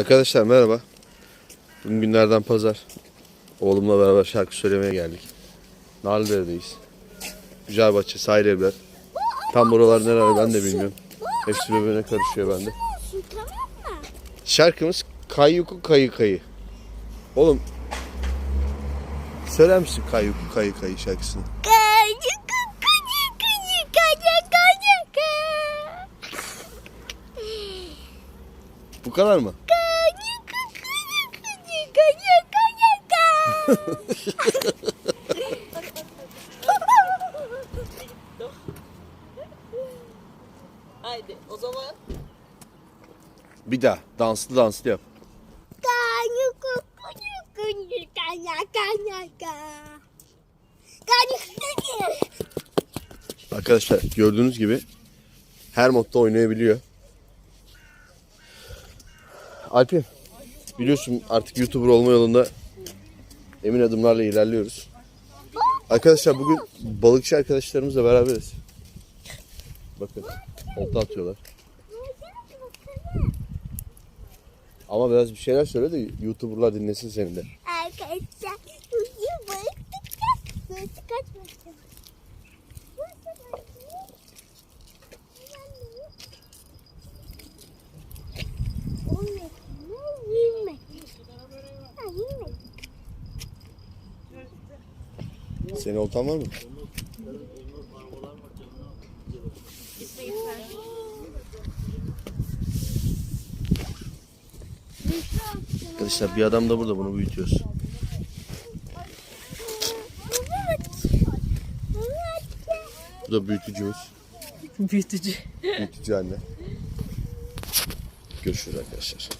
Arkadaşlar merhaba. Bugün günlerden pazar. Oğlumla beraber şarkı söylemeye geldik. Narlıdere'deyiz. Güzelbahçe, sahil evler. Tam buralar neler ben de bilmiyorum. Hepsi birbirine karışıyor bende. Şarkımız Kayyuku Kayı Kayı. Oğlum söyler misin Kayyuku Kayı Kayı şarkısını? Kayı kayı kayı kayı kayı Bu kadar mı? kayı kayı kayı kayı kayı Haydi o zaman Bir daha danslı danslı yap. Arkadaşlar gördüğünüz gibi her modda oynayabiliyor. Alp'im biliyorsun artık YouTuber olma yolunda emin adımlarla ilerliyoruz. Arkadaşlar bugün balıkçı arkadaşlarımızla beraberiz. Bakın olta atıyorlar. Ama biraz bir şeyler söyle de YouTuber'lar dinlesin seni de. Senin oltan var mı? Arkadaşlar bir adam da burada bunu büyütüyoruz. Bu da büyütücümüz. büyütücü. Büyütücü anne. Görüşürüz arkadaşlar.